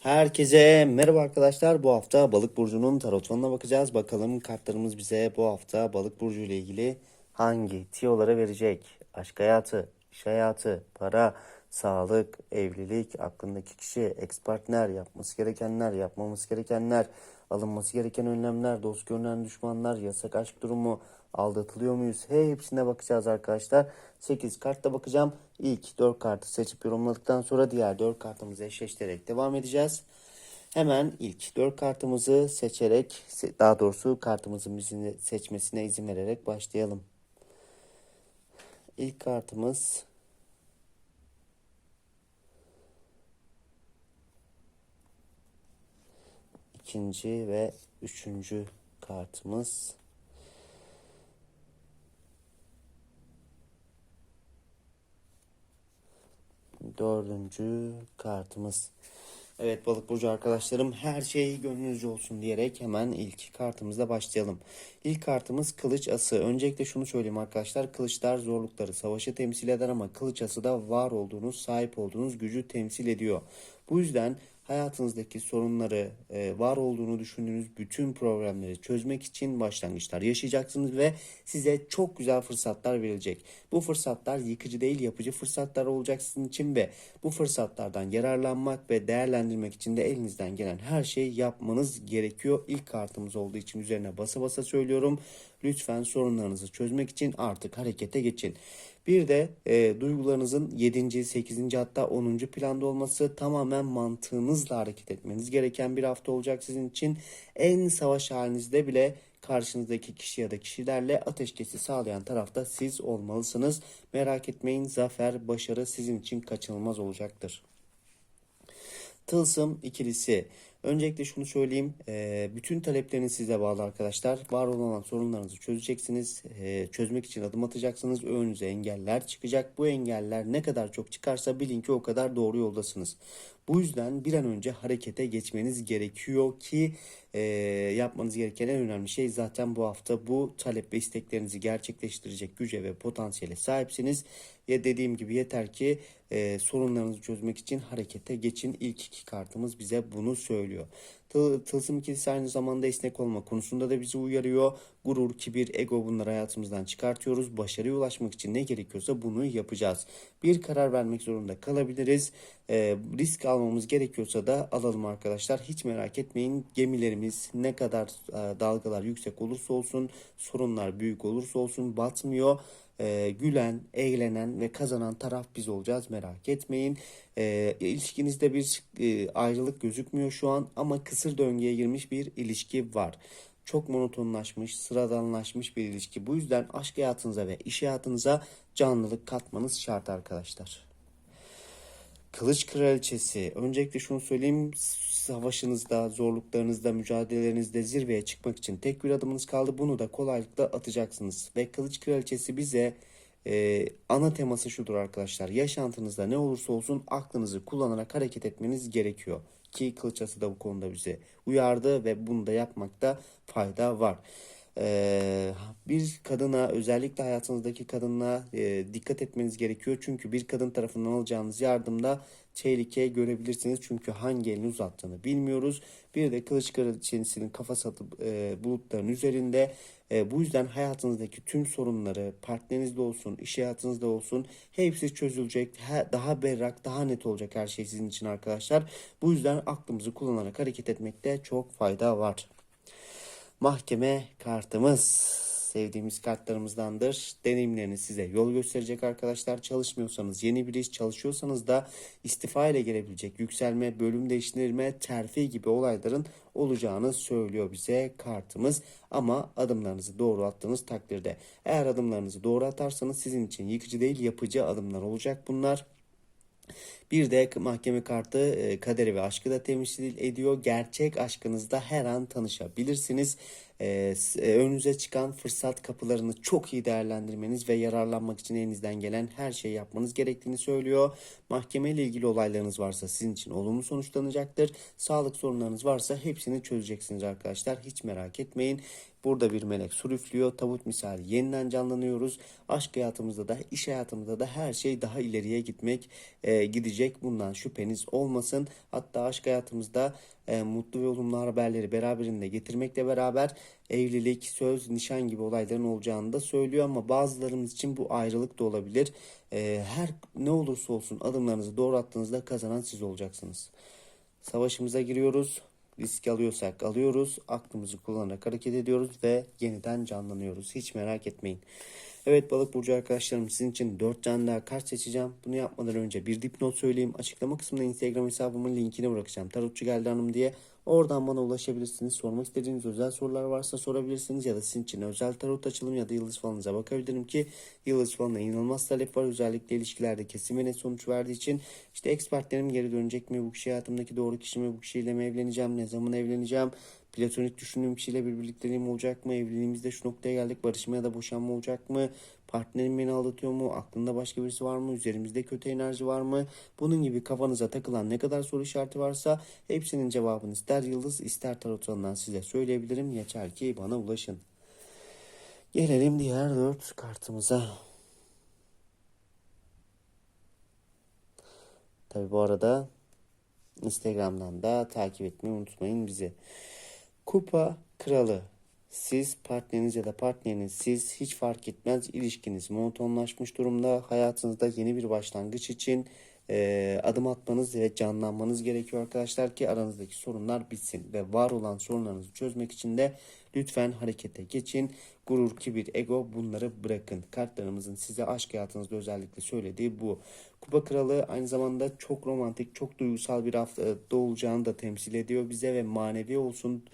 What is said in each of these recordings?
Herkese merhaba arkadaşlar. Bu hafta Balık burcunun tarot falına bakacağız. Bakalım kartlarımız bize bu hafta Balık burcu ile ilgili hangi tiyoları verecek? Aşk hayatı, iş hayatı, para, sağlık, evlilik, aklındaki kişi, ex partner, yapması gerekenler, yapmaması gerekenler, alınması gereken önlemler, dost görünen düşmanlar, yasak aşk durumu, aldatılıyor muyuz? Hepsine bakacağız arkadaşlar. 8 kartta bakacağım. İlk 4 kartı seçip yorumladıktan sonra diğer 4 kartımızı eşleştirerek devam edeceğiz. Hemen ilk 4 kartımızı seçerek, daha doğrusu kartımızın seçmesine izin vererek başlayalım. İlk kartımız ikinci ve üçüncü kartımız. Dördüncü kartımız. Evet balık burcu arkadaşlarım her şey gönlünüzce olsun diyerek hemen ilk kartımızla başlayalım. İlk kartımız kılıç ası. Öncelikle şunu söyleyeyim arkadaşlar. Kılıçlar zorlukları, savaşı temsil eder ama kılıç ası da var olduğunuz, sahip olduğunuz gücü temsil ediyor. Bu yüzden hayatınızdaki sorunları, e, var olduğunu düşündüğünüz bütün problemleri çözmek için başlangıçlar yaşayacaksınız ve size çok güzel fırsatlar verilecek. Bu fırsatlar yıkıcı değil yapıcı fırsatlar olacak sizin için ve bu fırsatlardan yararlanmak ve değerlendirmek için de elinizden gelen her şeyi yapmanız gerekiyor. İlk kartımız olduğu için üzerine basa basa söylüyorum. Lütfen sorunlarınızı çözmek için artık harekete geçin. Bir de e, duygularınızın 7. 8. hatta 10. planda olması tamamen mantığınızla hareket etmeniz gereken bir hafta olacak sizin için. En savaş halinizde bile karşınızdaki kişi ya da kişilerle ateşkesi sağlayan tarafta siz olmalısınız. Merak etmeyin zafer, başarı sizin için kaçınılmaz olacaktır. Tılsım ikilisi. Öncelikle şunu söyleyeyim. e, bütün talepleriniz size bağlı arkadaşlar. Var olan sorunlarınızı çözeceksiniz. E, çözmek için adım atacaksınız. Önünüze engeller çıkacak. Bu engeller ne kadar çok çıkarsa bilin ki o kadar doğru yoldasınız. Bu yüzden bir an önce harekete geçmeniz gerekiyor ki e, yapmanız gereken en önemli şey zaten bu hafta bu talep ve isteklerinizi gerçekleştirecek güce ve potansiyele sahipsiniz. Ya dediğim gibi yeter ki e, sorunlarınızı çözmek için harekete geçin. İlk iki kartımız bize bunu söylüyor. Tıl, tılsım ikilisi aynı zamanda esnek olma konusunda da bizi uyarıyor. Gurur, kibir, ego bunları hayatımızdan çıkartıyoruz. Başarıya ulaşmak için ne gerekiyorsa bunu yapacağız. Bir karar vermek zorunda kalabiliriz. E, risk almamız gerekiyorsa da alalım arkadaşlar. Hiç merak etmeyin. Gemilerimiz ne kadar e, dalgalar yüksek olursa olsun, sorunlar büyük olursa olsun batmıyor e, gülen, eğlenen ve kazanan taraf biz olacağız merak etmeyin. E, ilişkinizde bir e, ayrılık gözükmüyor şu an ama kısır döngüye girmiş bir ilişki var. Çok monotonlaşmış, sıradanlaşmış bir ilişki. Bu yüzden aşk hayatınıza ve iş hayatınıza canlılık katmanız şart arkadaşlar. Kılıç Kraliçesi. Öncelikle şunu söyleyeyim. Savaşınızda, zorluklarınızda, mücadelelerinizde zirveye çıkmak için tek bir adımınız kaldı. Bunu da kolaylıkla atacaksınız. Ve Kılıç Kraliçesi bize e, ana teması şudur arkadaşlar. Yaşantınızda ne olursa olsun aklınızı kullanarak hareket etmeniz gerekiyor. Ki Kılıçası da bu konuda bize uyardı ve bunu da yapmakta fayda var. Ee, bir kadına özellikle hayatınızdaki kadına e, dikkat etmeniz gerekiyor. Çünkü bir kadın tarafından alacağınız yardımda tehlike görebilirsiniz. Çünkü hangi elini uzattığını bilmiyoruz. Bir de kılıç kraliçesinin kafa satıp e, bulutların üzerinde. E, bu yüzden hayatınızdaki tüm sorunları partnerinizde olsun, iş hayatınızda olsun hepsi çözülecek. Daha berrak, daha net olacak her şey sizin için arkadaşlar. Bu yüzden aklımızı kullanarak hareket etmekte çok fayda var. Mahkeme kartımız sevdiğimiz kartlarımızdandır. Deneyimlerini size yol gösterecek arkadaşlar. Çalışmıyorsanız yeni bir iş, çalışıyorsanız da istifa ile gelebilecek yükselme, bölüm değiştirme, terfi gibi olayların olacağını söylüyor bize kartımız. Ama adımlarınızı doğru attığınız takdirde. Eğer adımlarınızı doğru atarsanız sizin için yıkıcı değil yapıcı adımlar olacak bunlar. Bir de mahkeme kartı e, kaderi ve aşkı da temsil ediyor. Gerçek aşkınızda her an tanışabilirsiniz. E, e, önünüze çıkan fırsat kapılarını çok iyi değerlendirmeniz ve yararlanmak için elinizden gelen her şeyi yapmanız gerektiğini söylüyor. Mahkeme ile ilgili olaylarınız varsa sizin için olumlu sonuçlanacaktır. Sağlık sorunlarınız varsa hepsini çözeceksiniz arkadaşlar. Hiç merak etmeyin. Burada bir melek su üflüyor. Tavut misali yeniden canlanıyoruz. Aşk hayatımızda da iş hayatımızda da her şey daha ileriye gitmek e, gidecek. Bundan şüpheniz olmasın. Hatta aşk hayatımızda e, mutlu ve olumlu haberleri beraberinde getirmekle beraber evlilik, söz, nişan gibi olayların olacağını da söylüyor ama bazılarımız için bu ayrılık da olabilir. E, her ne olursa olsun adımlarınızı doğru attığınızda kazanan siz olacaksınız. Savaşımıza giriyoruz. Risk alıyorsak alıyoruz. Aklımızı kullanarak hareket ediyoruz ve yeniden canlanıyoruz. Hiç merak etmeyin. Evet balık burcu arkadaşlarım sizin için 4 tane daha kart seçeceğim. Bunu yapmadan önce bir dipnot söyleyeyim. Açıklama kısmında Instagram hesabımın linkini bırakacağım. Tarotçu geldi hanım diye. Oradan bana ulaşabilirsiniz. Sormak istediğiniz özel sorular varsa sorabilirsiniz. Ya da sizin için özel tarot açılım ya da yıldız falanıza bakabilirim ki yıldız falına inanılmaz talep var. Özellikle ilişkilerde kesin ve net sonuç verdiği için işte ekspertlerim geri dönecek mi? Bu kişi hayatımdaki doğru kişi mi? Bu kişiyle mi evleneceğim? Ne zaman evleneceğim? Platonik düşündüğüm kişiyle bir birlikteliğim olacak mı? Evliliğimizde şu noktaya geldik. Barışma ya da boşanma olacak mı? Partnerim beni aldatıyor mu? Aklında başka birisi var mı? Üzerimizde kötü enerji var mı? Bunun gibi kafanıza takılan ne kadar soru işareti varsa hepsinin cevabını ister yıldız ister tarot alanından size söyleyebilirim. Yeter ki bana ulaşın. Gelelim diğer dört kartımıza. Tabi bu arada Instagram'dan da takip etmeyi unutmayın bizi. Kupa kralı. Siz partneriniz ya da partneriniz siz hiç fark etmez ilişkiniz monotonlaşmış durumda. Hayatınızda yeni bir başlangıç için e, adım atmanız ve canlanmanız gerekiyor arkadaşlar ki aranızdaki sorunlar bitsin. Ve var olan sorunlarınızı çözmek için de lütfen harekete geçin. Gurur, kibir, ego bunları bırakın. Kartlarımızın size aşk hayatınızda özellikle söylediği bu. Kupa Kralı aynı zamanda çok romantik, çok duygusal bir haftada olacağını da temsil ediyor bize ve manevi olsun,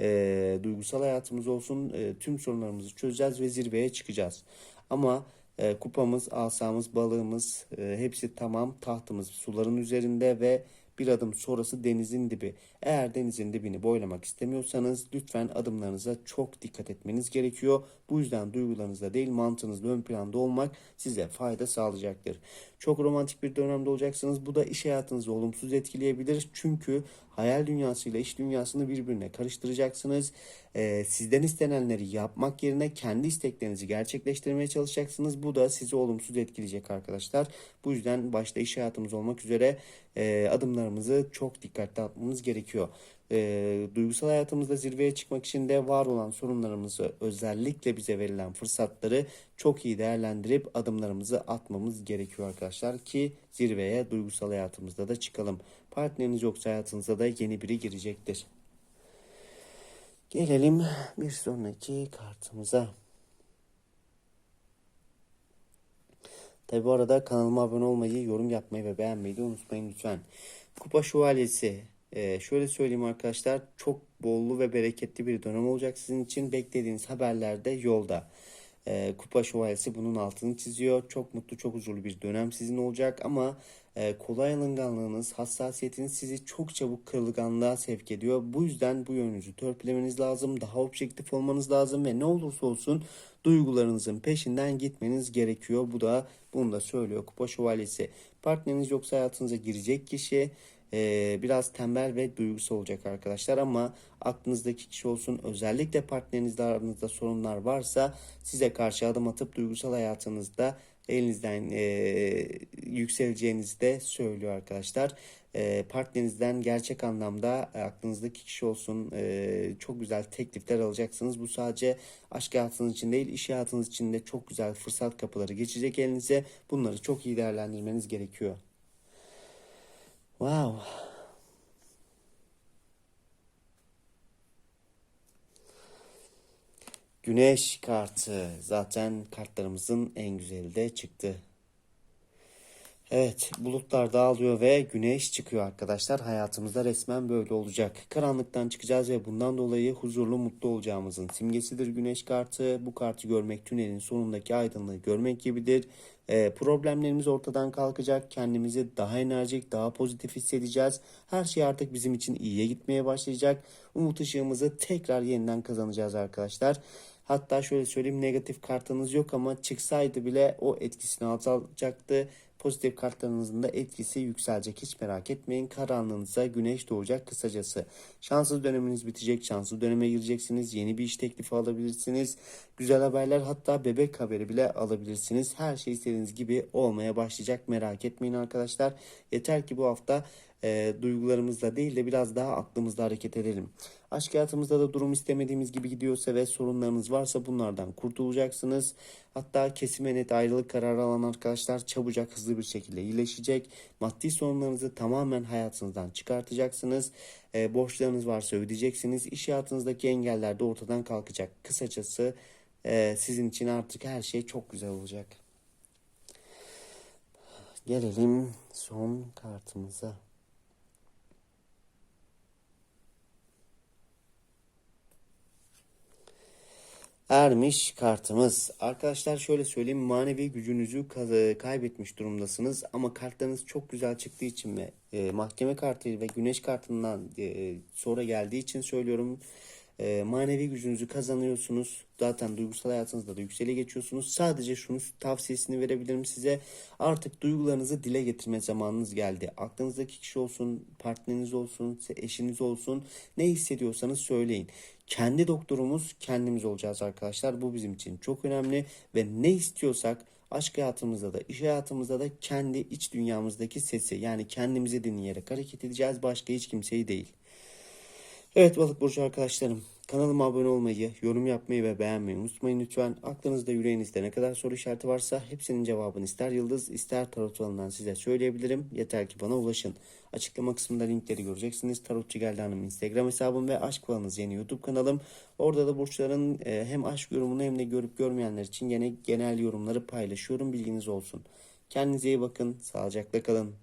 e, duygusal hayatımız olsun e, tüm sorunlarımızı çözeceğiz ve zirveye çıkacağız. Ama e, kupamız, asamız, balığımız e, hepsi tamam. Tahtımız suların üzerinde ve bir adım sonrası denizin dibi. Eğer denizin dibini boylamak istemiyorsanız lütfen adımlarınıza çok dikkat etmeniz gerekiyor. Bu yüzden duygularınızda değil mantığınızda ön planda olmak size fayda sağlayacaktır. Çok romantik bir dönemde olacaksınız. Bu da iş hayatınızı olumsuz etkileyebilir. Çünkü hayal dünyasıyla iş dünyasını birbirine karıştıracaksınız. Ee, sizden istenenleri yapmak yerine kendi isteklerinizi gerçekleştirmeye çalışacaksınız. Bu da sizi olumsuz etkileyecek arkadaşlar. Bu yüzden başta iş hayatımız olmak üzere e, adımlarımızı çok dikkatli atmamız gerekiyor. E, duygusal hayatımızda zirveye çıkmak için de var olan sorunlarımızı özellikle bize verilen fırsatları çok iyi değerlendirip adımlarımızı atmamız gerekiyor arkadaşlar ki zirveye duygusal hayatımızda da çıkalım. Partneriniz yoksa hayatınıza da yeni biri girecektir. Gelelim bir sonraki kartımıza. Tabi bu arada kanalıma abone olmayı, yorum yapmayı ve beğenmeyi de unutmayın lütfen. Kupa Şövalyesi. Ee, şöyle söyleyeyim arkadaşlar. Çok bollu ve bereketli bir dönem olacak sizin için. Beklediğiniz haberler de yolda. Ee, Kupa Şövalyesi bunun altını çiziyor. Çok mutlu, çok huzurlu bir dönem sizin olacak ama e, kolay alınganlığınız, hassasiyetiniz sizi çok çabuk kırılganlığa sevk ediyor. Bu yüzden bu yönünüzü törpülemeniz lazım. Daha objektif olmanız lazım ve ne olursa olsun duygularınızın peşinden gitmeniz gerekiyor. Bu da bunu da söylüyor Kupa Şövalyesi. Partneriniz yoksa hayatınıza girecek kişi e, biraz tembel ve duygusal olacak arkadaşlar ama aklınızdaki kişi olsun özellikle partnerinizle aranızda sorunlar varsa size karşı adım atıp duygusal hayatınızda elinizden e, yükseleceğinizi de söylüyor arkadaşlar. E, partnerinizden gerçek anlamda aklınızdaki kişi olsun e, çok güzel teklifler alacaksınız. Bu sadece aşk hayatınız için değil iş hayatınız için de çok güzel fırsat kapıları geçecek elinize. Bunları çok iyi değerlendirmeniz gerekiyor. Wow. Güneş kartı. Zaten kartlarımızın en güzeli de çıktı. Evet, bulutlar dağılıyor ve güneş çıkıyor arkadaşlar. Hayatımızda resmen böyle olacak. Karanlıktan çıkacağız ve bundan dolayı huzurlu, mutlu olacağımızın simgesidir güneş kartı. Bu kartı görmek tünelin sonundaki aydınlığı görmek gibidir. Ee, problemlerimiz ortadan kalkacak. Kendimizi daha enerjik, daha pozitif hissedeceğiz. Her şey artık bizim için iyiye gitmeye başlayacak. Umut ışığımızı tekrar yeniden kazanacağız arkadaşlar. Hatta şöyle söyleyeyim negatif kartınız yok ama çıksaydı bile o etkisini azaltacaktı Pozitif kartlarınızın da etkisi yükselecek. Hiç merak etmeyin. Karanlığınıza güneş doğacak kısacası. Şanssız döneminiz bitecek. Şanslı döneme gireceksiniz. Yeni bir iş teklifi alabilirsiniz. Güzel haberler hatta bebek haberi bile alabilirsiniz. Her şey istediğiniz gibi olmaya başlayacak. Merak etmeyin arkadaşlar. Yeter ki bu hafta e, duygularımızla değil de biraz daha aklımızla hareket edelim. Aşk hayatımızda da durum istemediğimiz gibi gidiyorsa ve sorunlarınız varsa bunlardan kurtulacaksınız. Hatta kesime net ayrılık kararı alan arkadaşlar çabucak hızlı bir şekilde iyileşecek. Maddi sorunlarınızı tamamen hayatınızdan çıkartacaksınız. E, borçlarınız varsa ödeyeceksiniz. İş hayatınızdaki engeller de ortadan kalkacak. Kısacası e, sizin için artık her şey çok güzel olacak. Gelelim son kartımıza. Ermiş kartımız. Arkadaşlar şöyle söyleyeyim manevi gücünüzü kaz- kaybetmiş durumdasınız ama kartlarınız çok güzel çıktığı için ve e, mahkeme kartı ve güneş kartından e, sonra geldiği için söylüyorum. E, manevi gücünüzü kazanıyorsunuz. Zaten duygusal hayatınızda da yükseli geçiyorsunuz. Sadece şunu tavsiyesini verebilirim size. Artık duygularınızı dile getirme zamanınız geldi. Aklınızdaki kişi olsun, partneriniz olsun, eşiniz olsun. Ne hissediyorsanız söyleyin. Kendi doktorumuz kendimiz olacağız arkadaşlar. Bu bizim için çok önemli ve ne istiyorsak aşk hayatımızda da iş hayatımızda da kendi iç dünyamızdaki sesi yani kendimizi dinleyerek hareket edeceğiz. Başka hiç kimseyi değil. Evet balık burcu arkadaşlarım kanalıma abone olmayı, yorum yapmayı ve beğenmeyi unutmayın lütfen. Aklınızda yüreğinizde ne kadar soru işareti varsa hepsinin cevabını ister yıldız ister tarot falından size söyleyebilirim. Yeter ki bana ulaşın. Açıklama kısmında linkleri göreceksiniz. Tarotçu Geldi Hanım Instagram hesabım ve Aşk Falanız yeni YouTube kanalım. Orada da burçların e, hem aşk yorumunu hem de görüp görmeyenler için yine genel yorumları paylaşıyorum. Bilginiz olsun. Kendinize iyi bakın. Sağlıcakla kalın.